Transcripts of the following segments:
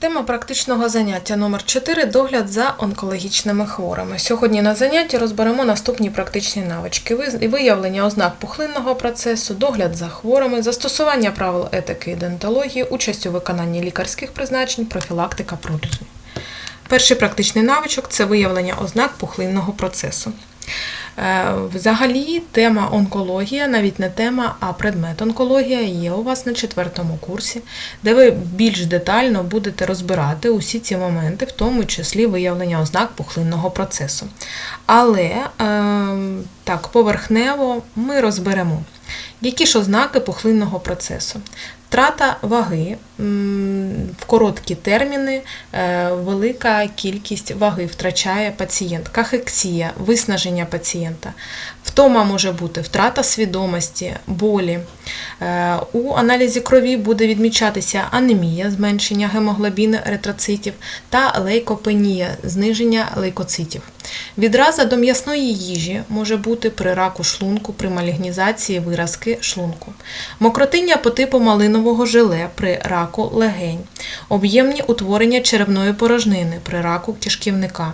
Тема практичного заняття номер 4 догляд за онкологічними хворими. Сьогодні на занятті розберемо наступні практичні навички: виявлення ознак пухлинного процесу, догляд за хворими, застосування правил етики і дентології, участь у виконанні лікарських призначень, профілактика пролежні. Перший практичний навичок це виявлення ознак пухлинного процесу. Е, Взагалі, тема онкологія, навіть не тема, а предмет онкологія є у вас на четвертому курсі, де ви більш детально будете розбирати усі ці моменти, в тому числі виявлення ознак пухлинного процесу. Але е, так, поверхнево ми розберемо, які ж ознаки пухлинного процесу. Втрата ваги в короткі терміни, е, велика кількість ваги втрачає пацієнт, кахексія, виснаження пацієнта. Втома може бути втрата свідомості, болі. Е, У аналізі крові буде відмічатися анемія, зменшення гемоглобіну еритроцитів та лейкопенія, зниження лейкоцитів. Відраза до м'ясної їжі може бути при раку шлунку, при малігнізації виразки шлунку, мокротиння по типу малинового желе при раку легень, об'ємні утворення черевної порожнини при раку кишківника,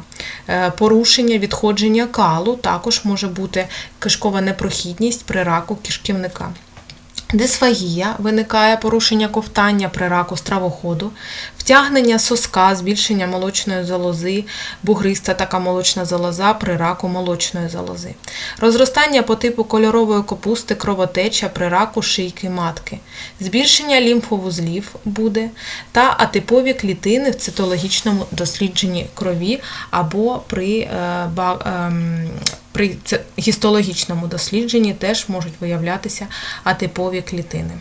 Е, порушення відходження калу також може бути кишкова непрохідність при раку кишківника. Дисфагія виникає порушення ковтання при раку стравоходу, втягнення соска, збільшення молочної залози, бугриста така молочна залоза при раку молочної залози, розростання по типу кольорової капусти, кровотеча при раку шийки матки, збільшення лімфовузлів буде та атипові клітини в цитологічному дослідженні крові або при е, ем, при гістологічному дослідженні теж можуть виявлятися атипові клітини.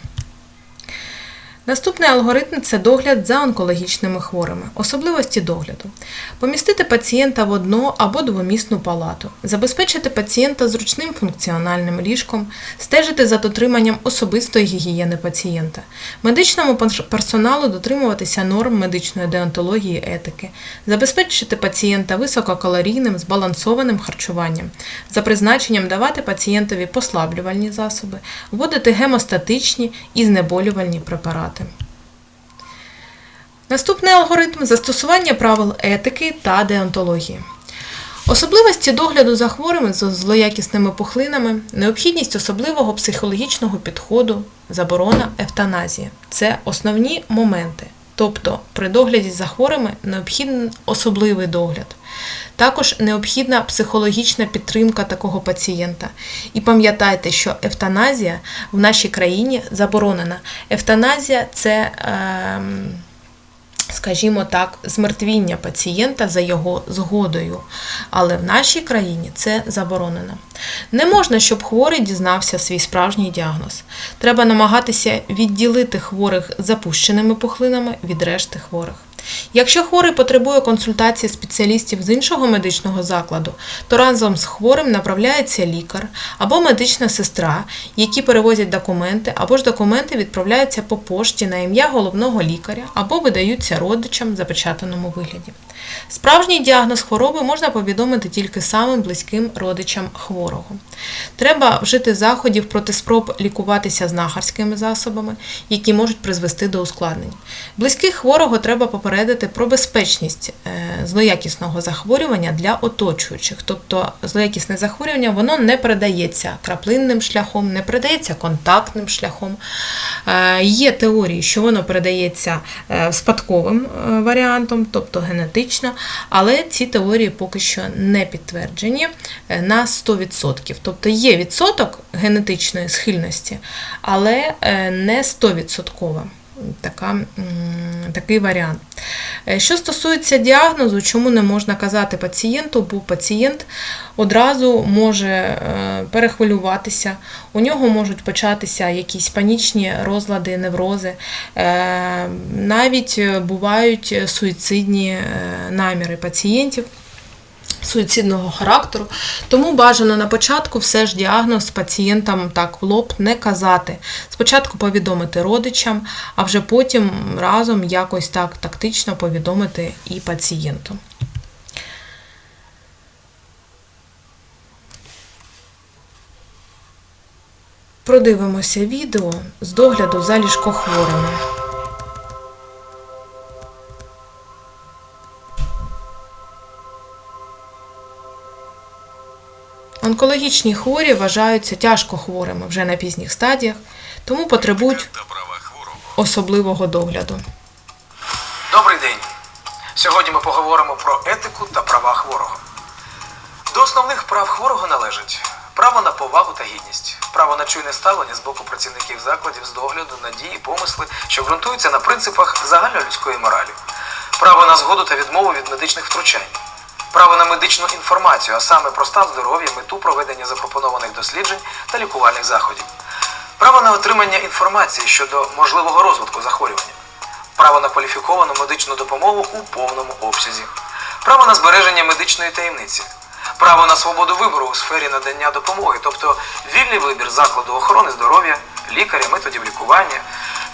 Наступний алгоритм це догляд за онкологічними хворими. Особливості догляду. Помістити пацієнта в одну або двомісну палату, забезпечити пацієнта зручним функціональним ліжком, стежити за дотриманням особистої гігієни пацієнта, медичному персоналу дотримуватися норм медичної деонтології етики, забезпечити пацієнта висококалорійним збалансованим харчуванням, за призначенням давати пацієнтові послаблювальні засоби, вводити гемостатичні і знеболювальні препарати. Наступний алгоритм застосування правил етики та деонтології. Особливості догляду за хворими з злоякісними пухлинами, необхідність особливого психологічного підходу, заборона евтаназії це основні моменти. Тобто при догляді за хворими необхідний особливий догляд. Також необхідна психологічна підтримка такого пацієнта. І пам'ятайте, що евтаназія в нашій країні заборонена. Евтаназія це. ем, скажімо так, змертвіння пацієнта за його згодою. Але в нашій країні це заборонено. Не можна, щоб хворий дізнався свій справжній діагноз. Треба намагатися відділити хворих запущеними пухлинами від решти хворих. Якщо хворий потребує консультації спеціалістів з іншого медичного закладу, то разом з хворим направляється лікар або медична сестра, які перевозять документи, або ж документи відправляються по пошті на ім'я головного лікаря або видаються родичам в запечатаному вигляді. Справжній діагноз хвороби можна повідомити тільки самим близьким родичам хворого. Треба вжити заходів проти спроб лікуватися знахарськими засобами, які можуть призвести до ускладнень. Близьких хворого треба попередити про безпечність е, злоякісного захворювання для оточуючих. Тобто злоякісне захворювання воно не передається краплинним шляхом, не передається контактним шляхом. Е, Є теорії, що воно передається е, спадковим варіантом, тобто генетично, але ці теорії поки що не підтверджені е, на 100%. Тобто є відсоток генетичної схильності, але е, не 100% така, такий варіант. Е, Що стосується діагнозу, чому не можна казати пацієнту, бо пацієнт одразу може е, перехвилюватися, у нього можуть початися якісь панічні розлади, неврози, Е, навіть бувають суїцидні наміри пацієнтів суїцидного характеру. Тому бажано на початку все ж діагноз пацієнтам так в лоб не казати. Спочатку повідомити родичам, а вже потім разом якось так тактично повідомити і пацієнту. Продивимося відео з догляду за ліжкохворими. Онкологічні хворі вважаються тяжко хворими вже на пізніх стадіях, тому потребують особливого догляду. Добрий день. Сьогодні ми поговоримо про етику та права хворого. До основних прав хворого належать право на повагу та гідність, право на чуйне ставлення з боку працівників закладів з догляду на дії, помисли, що ґрунтуються на принципах загальнолюдської моралі, право на згоду та відмову від медичних втручань, право на медичну інформацію, а саме про стан здоров'я, мету проведення запропонованих досліджень та лікувальних заходів, право на отримання інформації щодо можливого розвитку захворювання. Право на кваліфіковану медичну допомогу у повному обсязі, право на збереження медичної таємниці, право на свободу вибору у сфері надання допомоги, тобто вільний вибір закладу охорони здоров'я, лікаря, методів лікування,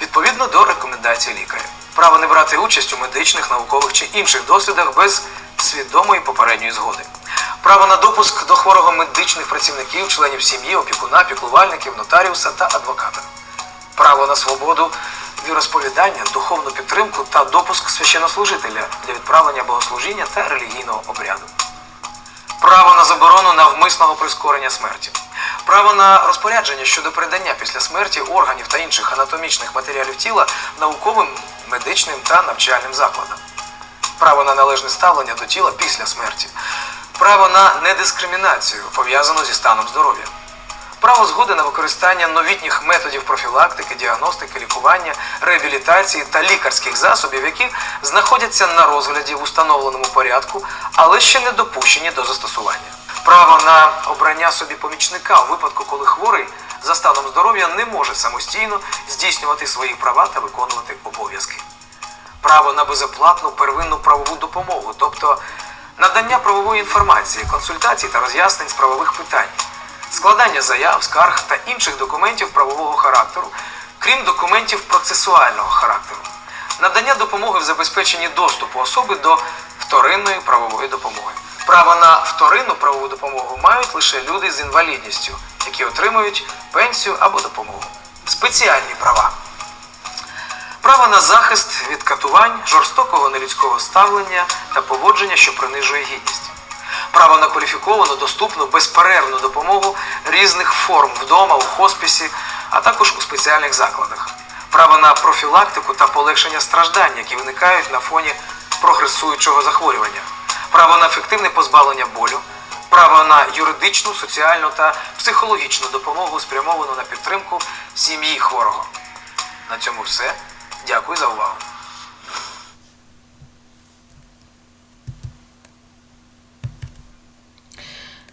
відповідно до рекомендацій лікаря, право не брати участь у медичних, наукових чи інших дослідах без свідомої попередньої згоди. Право на допуск до хворого медичних працівників, членів сім'ї, опікуна, піклувальників, нотаріуса та адвоката право на свободу віросповідання, духовну підтримку та допуск священнослужителя для відправлення богослужіння та релігійного обряду. Право на заборону навмисного прискорення смерті. Право на розпорядження щодо передання після смерті органів та інших анатомічних матеріалів тіла науковим, медичним та навчальним закладам. Право на належне ставлення до тіла після смерті. Право на недискримінацію, пов'язану зі станом здоров'я право згоди на використання новітніх методів профілактики, діагностики, лікування, реабілітації та лікарських засобів, які знаходяться на розгляді в установленому порядку, але ще не допущені до застосування. Право на обрання собі помічника у випадку, коли хворий за станом здоров'я не може самостійно здійснювати свої права та виконувати обов'язки право на безоплатну первинну правову допомогу, тобто надання правової інформації, консультацій та роз'яснень з правових питань, складання заяв, скарг та інших документів правового характеру, крім документів процесуального характеру, надання допомоги в забезпеченні доступу особи до вторинної правової допомоги. Право на вторинну правову допомогу мають лише люди з інвалідністю, які отримують пенсію або допомогу. Спеціальні права. Право на захист від катувань, жорстокого нелюдського ставлення та поводження, що принижує гідність. Право на кваліфіковану, доступну, безперервну допомогу різних форм вдома, у хосписі, а також у спеціальних закладах. Право на профілактику та полегшення страждань, які виникають на фоні прогресуючого захворювання. Право на ефективне позбавлення болю. Право на юридичну, соціальну та психологічну допомогу, спрямовану на підтримку сім'ї хворого. На цьому все. Дякую за увагу.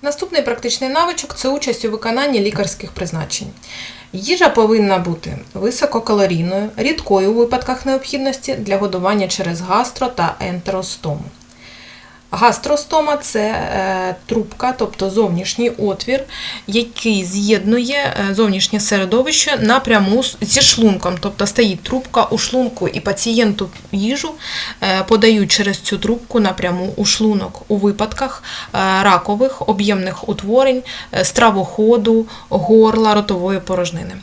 Наступний практичний навичок це участь у виконанні лікарських призначень. Їжа повинна бути висококалорійною, рідкою у випадках необхідності для годування через гастро та ентеростому. Гастростома це е, трубка, тобто зовнішній отвір, який з'єднує е, зовнішнє середовище напряму зі шлунком. Тобто стоїть трубка у шлунку, і пацієнту їжу е, подають через цю трубку напряму у шлунок у випадках ракових об'ємних утворень, стравоходу, горла, ротової порожнини.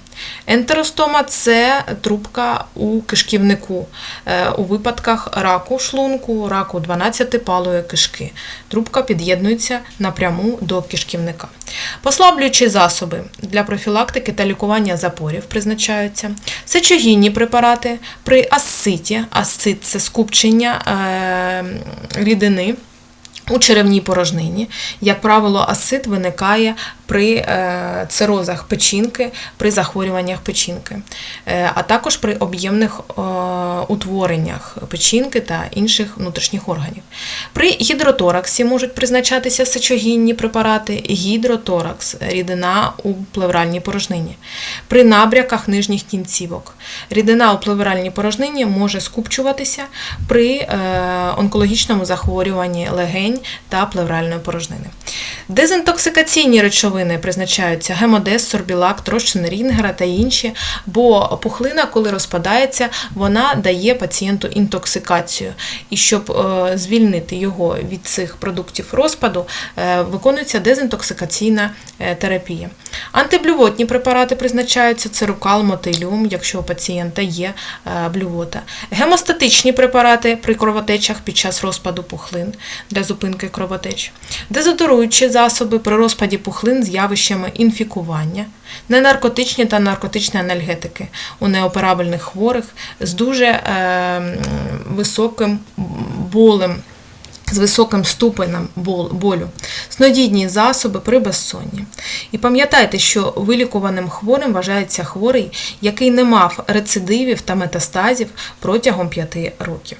Ентеростома це трубка у кишківнику е, у випадках раку шлунку, раку 12-палої кишки. Трубка під'єднується напряму до кишківника. Послаблюючі засоби для профілактики та лікування запорів призначаються. Сечогінні препарати при асциті. Асцит це скупчення е, рідини. У черевній порожнині, як правило, асцит виникає при е, цирозах печінки, при захворюваннях печінки, е, а також при об'ємних е, утвореннях печінки та інших внутрішніх органів. При гідротораксі можуть призначатися сечогінні препарати, гідроторакс, рідина у плевральній порожнині. При набряках нижніх кінцівок. Рідина у плевральній порожнині може скупчуватися при онкологічному захворюванні легень та плевральної порожнини. Дезінтоксикаційні речовини призначаються гемодез, сорбілак, трощини Рінгера та інші, бо пухлина, коли розпадається, вона дає пацієнту інтоксикацію. І щоб е, звільнити його від цих продуктів розпаду, е, виконується дезінтоксикаційна е, терапія. Антиблювотні препарати призначаються церукал, мотилюм, якщо у пацієнта є блювота. Гемостатичні препарати при кровотечах під час розпаду пухлин для зупинки кровотеч. Дезодоруючі засоби при розпаді пухлин з явищами інфікування, ненаркотичні та наркотичні анальгетики у неоперабельних хворих з дуже е, високим болем з високим ступенем болю, снодійні засоби при безсонні. І пам'ятайте, що вилікуваним хворим вважається хворий, який не мав рецидивів та метастазів протягом 5 років.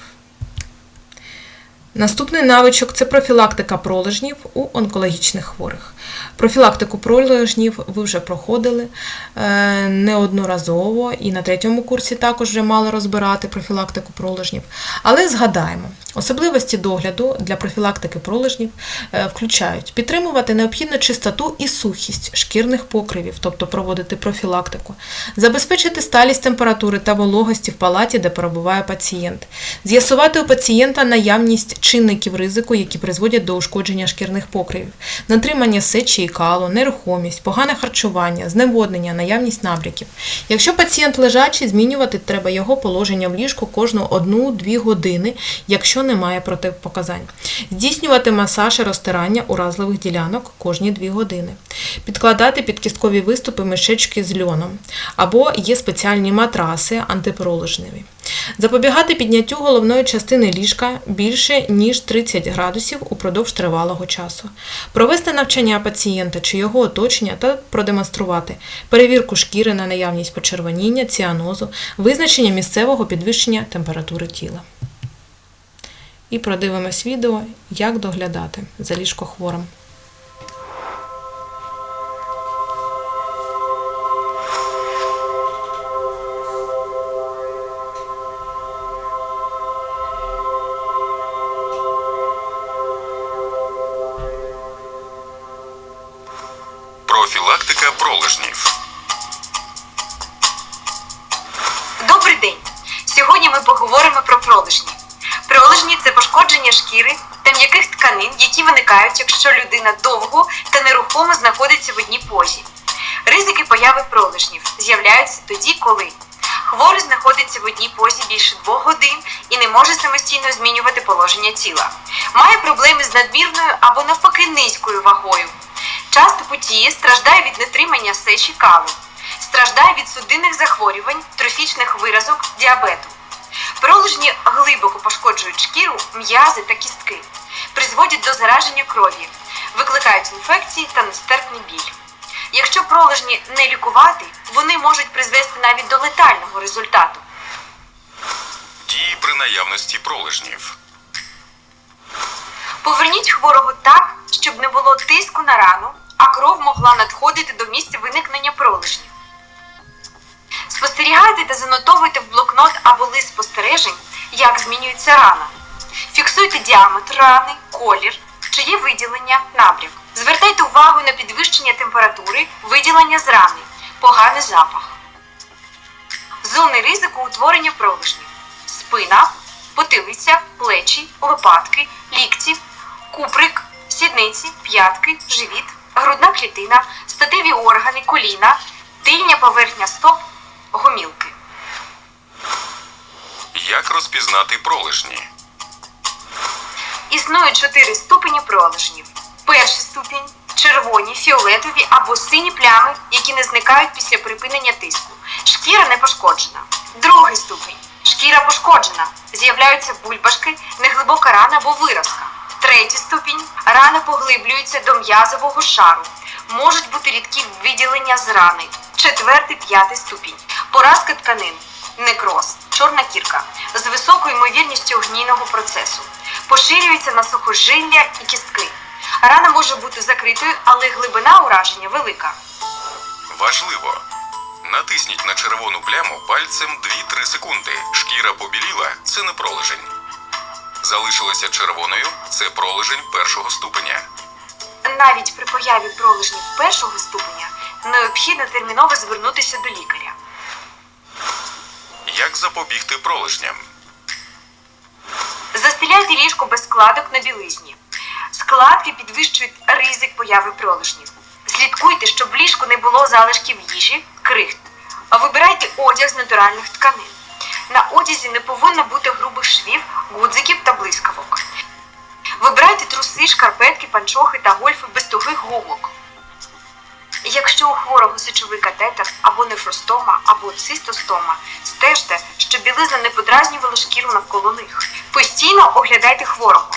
Наступний навичок це профілактика пролежнів у онкологічних хворих. Профілактику пролежнів ви вже проходили е, неодноразово, і на третьому курсі також вже мали розбирати профілактику пролежнів. Але згадаємо, особливості догляду для профілактики пролежнів е, включають підтримувати необхідну чистоту і сухість шкірних покривів, тобто проводити профілактику, забезпечити сталість температури та вологості в палаті, де перебуває пацієнт, з'ясувати у пацієнта наявність чинників ризику, які призводять до ушкодження шкірних покривів, натримання сечі і калу, нерухомість, погане харчування, зневоднення, наявність набряків. Якщо пацієнт лежачий, змінювати треба його положення в ліжку кожну 1-2 години, якщо немає протипоказань. Здійснювати масаж і розтирання уразливих ділянок кожні 2 години. Підкладати підкісткові виступи мішечки з льоном. Або є спеціальні матраси антипролежневі. Запобігати підняттю головної частини ліжка більше ніж 30 градусів упродовж тривалого часу. Провести навчання пацієнта чи його оточення та продемонструвати перевірку шкіри на наявність почервоніння, ціанозу, визначення місцевого підвищення температури тіла. І продивимось відео, як доглядати за ліжкохворим. Людина довго та нерухомо знаходиться в одній позі. Ризики появи пролежнів з'являються тоді, коли хворий знаходиться в одній позі більше двох годин і не може самостійно змінювати положення тіла, має проблеми з надмірною або навпаки низькою вагою, часто потіє, страждає від нетримання сечі калу, страждає від судинних захворювань, трофічних виразок, діабету. Пролежні глибоко пошкоджують шкіру, м'язи та кістки, призводять до зараження крові, викликають інфекції та нестерпний біль. Якщо пролежні не лікувати, вони можуть призвести навіть до летального результату. Дії при наявності пролежнів. Поверніть хворого так, щоб не було тиску на рану, а кров могла надходити до місця виникнення пролежнів. Спостерігайте та занотовуйте в блокнот або лист спостережень, як змінюється рана. Фіксуйте діаметр рани, колір, є виділення, набряк. Звертайте увагу на підвищення температури, виділення з рани, поганий запах. Зони ризику утворення пролежнів. Спина, потилиця, плечі, лопатки, лікті, куприк, сідниці, п'ятки, живіт, грудна клітина, статеві органи, коліна, тильня поверхня стоп, гомілки. Як розпізнати пролежні? Існує чотири ступені пролежнів. Перший ступінь червоні, фіолетові або сині плями, які не зникають після припинення тиску. Шкіра не пошкоджена. Другий ступінь шкіра пошкоджена. З'являються бульбашки, неглибока рана або виразка. Третій ступінь рана поглиблюється до м'язового шару. Можуть бути рідкі виділення з рани. Четвертий, п'ятий ступінь. Поразка тканин, некроз, чорна кірка з високою ймовірністю гнійного процесу. Поширюється на сухожилля і кістки. Рана може бути закритою, але глибина ураження велика. Важливо. Натисніть на червону пляму пальцем 2-3 секунди. Шкіра побіліла це не пролежень. Залишилася червоною це пролежень першого ступеня. Навіть при появі пролежнів першого ступеня необхідно терміново звернутися до лікаря. Як запобігти пролежням? Застеляйте ліжко без складок на білизні. Складки підвищують ризик появи пролежнів. Слідкуйте, щоб в ліжку не було залишків їжі, крихт. Вибирайте одяг з натуральних тканин. На одязі не повинно бути грубих швів, гудзиків та блискавок. Вибирайте труси, шкарпетки, панчохи та гольфи без тугих гумок. Якщо у хворого сечовий катетер або нефростома, або цистостома, стежте, щоб білизна не подразнювала шкіру навколо них. Постійно оглядайте хворого.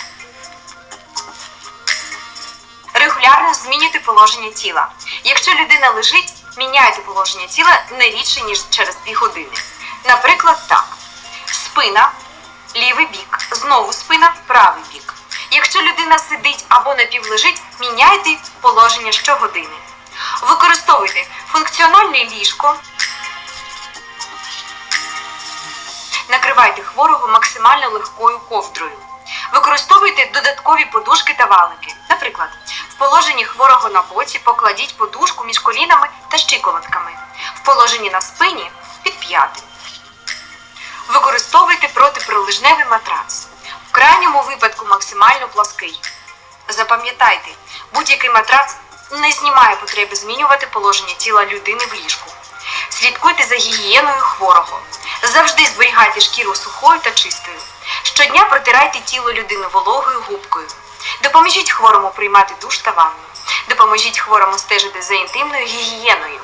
Регулярно змінюйте положення тіла. Якщо людина лежить, міняйте положення тіла не рідше, ніж через 2 години. Наприклад, так: спина, лівий бік, знову спина, правий бік. Якщо людина сидить або напівлежить, міняйте положення щогодини. Використовуйте функціональне ліжко. Накривайте хворого максимально легкою ковдрою. Використовуйте додаткові подушки та валики. Наприклад, в положенні хворого на боці покладіть подушку між колінами та щиколотками. В положенні на спині під п'яти. Використовуйте протипролежневий матрац. В крайньому випадку максимально плаский. Запам'ятайте, будь-який матрац не знімає потреби змінювати положення тіла людини в ліжку. Слідкуйте за гігієною хворого. Завжди зберігайте шкіру сухою та чистою. Щодня протирайте тіло людини вологою губкою. Допоможіть хворому приймати душ та ванну. Допоможіть хворому стежити за інтимною гігієною.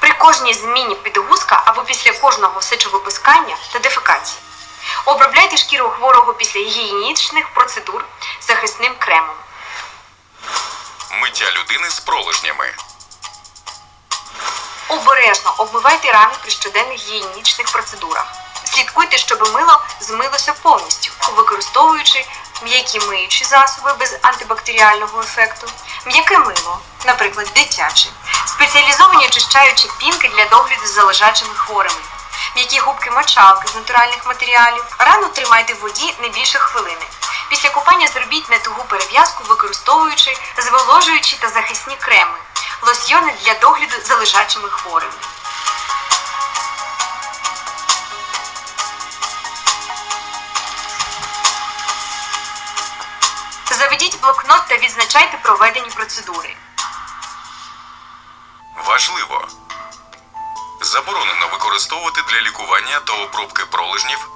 При кожній зміні підгузка або після кожного сечовипускання та дефекації. Обробляйте шкіру хворого після гігієнічних процедур захисним кремом. Миття людини з пролежнями. Обережно обмивайте рани при щоденних гігієнічних процедурах. Слідкуйте, щоб мило змилося повністю, використовуючи м'які миючі засоби без антибактеріального ефекту, м'яке мило, наприклад, дитяче, спеціалізовані очищаючі пінки для догляду за лежачими хворими, м'які губки мочалки з натуральних матеріалів. Рану тримайте в воді не більше хвилини. Після купання зробіть на тугу перев'язку, використовуючи зволожуючі та захисні креми, лосьйони для догляду за лежачими хворими. Заведіть блокнот та відзначайте проведені процедури. Важливо. Заборонено використовувати для лікування та обробки пролежнів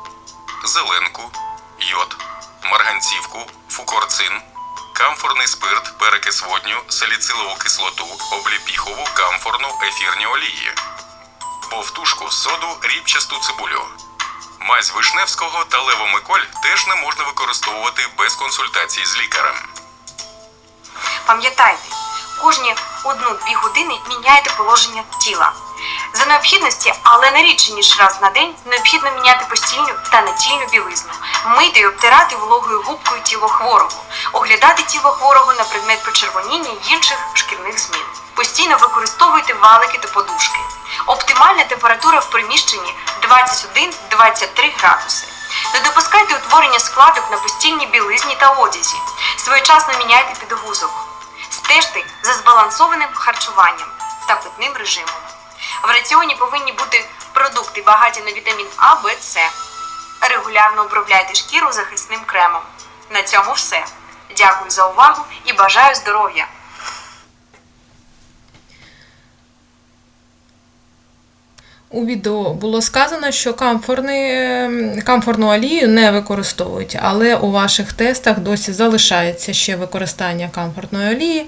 зеленку, йод, марганцівку, фукорцин, камфорний спирт, перекис водню, саліцилову кислоту, обліпіхову, камфорну, ефірні олії, повтушку, соду, рібчасту цибулю. Мазь Вишневського та левомиколь теж не можна використовувати без консультації з лікарем. Пам'ятайте, кожні одну-дві години міняйте положення тіла. За необхідності, але не рідше ніж раз на день, необхідно міняти постільну та натільну білизну, мити і обтирати вологою губкою тіло хворого, оглядати тіло хворого на предмет почервоніння й інших шкірних змін. Постійно використовуйте валики та подушки. Оптимальна температура в приміщенні 21-23 градуси. Не допускайте утворення складок на постільній білизні та одязі. Своєчасно міняйте підгузок. Стежте за збалансованим харчуванням та питним режимом. В раціоні повинні бути продукти багаті на вітамін А, Б, С. Регулярно обробляйте шкіру захисним кремом. На цьому все. Дякую за увагу і бажаю здоров'я! У відео було сказано, що камфорний, е, камфорну олію не використовують, але у ваших тестах досі залишається ще використання камфорної олії.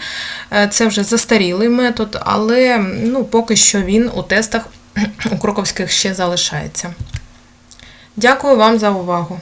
Е, Це вже застарілий метод, але ну, поки що він у тестах у Кроковських ще залишається. Дякую вам за увагу!